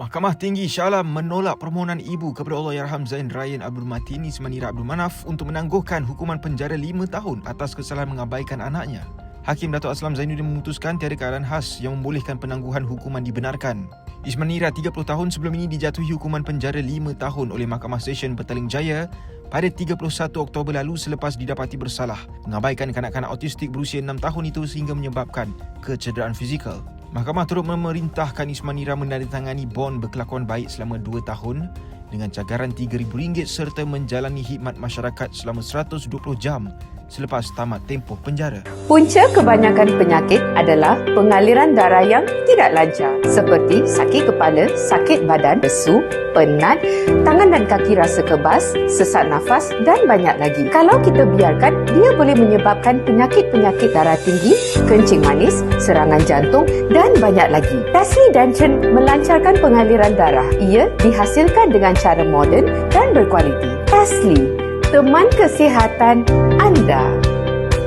Mahkamah Tinggi Shah menolak permohonan ibu kepada Allahyarham Zain Ryan Abdul Matin Ismanira Abdul Manaf untuk menangguhkan hukuman penjara 5 tahun atas kesalahan mengabaikan anaknya. Hakim Datuk Aslam Zainuddin memutuskan tiada keadaan khas yang membolehkan penangguhan hukuman dibenarkan. Ismanira 30 tahun sebelum ini dijatuhi hukuman penjara 5 tahun oleh Mahkamah Session Petaling Jaya pada 31 Oktober lalu selepas didapati bersalah mengabaikan kanak-kanak autistik berusia 6 tahun itu sehingga menyebabkan kecederaan fizikal. Mahkamah turut memerintahkan Ismanira menandatangani bon berkelakuan baik selama 2 tahun dengan cagaran RM3,000 serta menjalani khidmat masyarakat selama 120 jam selepas tamat tempoh penjara. Punca kebanyakan penyakit adalah pengaliran darah yang tidak lancar seperti sakit kepala, sakit badan, lesu, penat, tangan dan kaki rasa kebas, sesak nafas dan banyak lagi. Kalau kita biarkan, dia boleh menyebabkan penyakit-penyakit darah tinggi, kencing manis, serangan jantung dan banyak lagi. Tasli Dancen melancarkan pengaliran darah. Ia dihasilkan dengan cara moden dan berkualiti. Tasli, teman kesihatan anda.